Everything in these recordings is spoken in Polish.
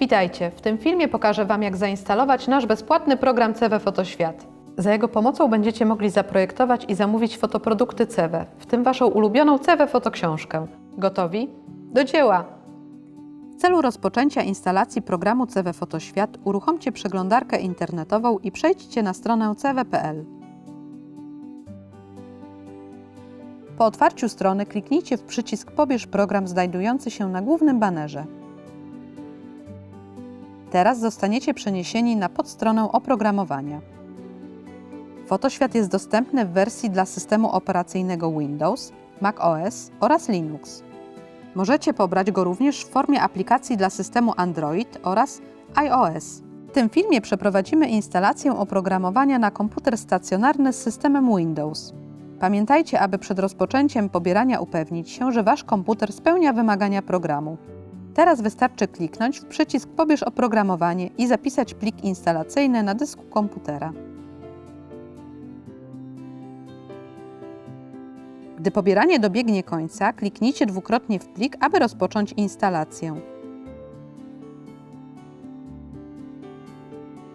Witajcie! W tym filmie pokażę Wam, jak zainstalować nasz bezpłatny program CW Fotoświat. Za jego pomocą będziecie mogli zaprojektować i zamówić fotoprodukty CW, w tym Waszą ulubioną CW Fotoksiążkę. Gotowi? Do dzieła! W celu rozpoczęcia instalacji programu CW Fotoświat uruchomcie przeglądarkę internetową i przejdźcie na stronę cw.pl. Po otwarciu strony kliknijcie w przycisk Pobierz program znajdujący się na głównym banerze. Teraz zostaniecie przeniesieni na podstronę oprogramowania. Fotoświat jest dostępny w wersji dla systemu operacyjnego Windows, Mac OS oraz Linux. Możecie pobrać go również w formie aplikacji dla systemu Android oraz iOS. W tym filmie przeprowadzimy instalację oprogramowania na komputer stacjonarny z systemem Windows. Pamiętajcie, aby przed rozpoczęciem pobierania upewnić się, że Wasz komputer spełnia wymagania programu. Teraz wystarczy kliknąć w przycisk Pobierz oprogramowanie i zapisać plik instalacyjny na dysku komputera. Gdy pobieranie dobiegnie końca, kliknijcie dwukrotnie w plik, aby rozpocząć instalację.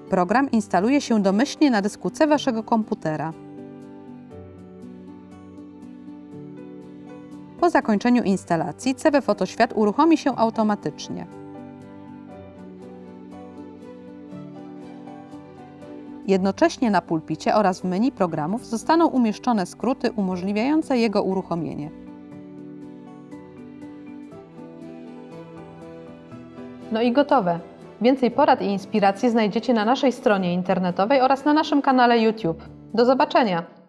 Program instaluje się domyślnie na dysku C Waszego komputera. Po zakończeniu instalacji CW Fotoświat uruchomi się automatycznie. Jednocześnie na pulpicie oraz w menu programów zostaną umieszczone skróty umożliwiające jego uruchomienie. No i gotowe. Więcej porad i inspiracji znajdziecie na naszej stronie internetowej oraz na naszym kanale YouTube. Do zobaczenia!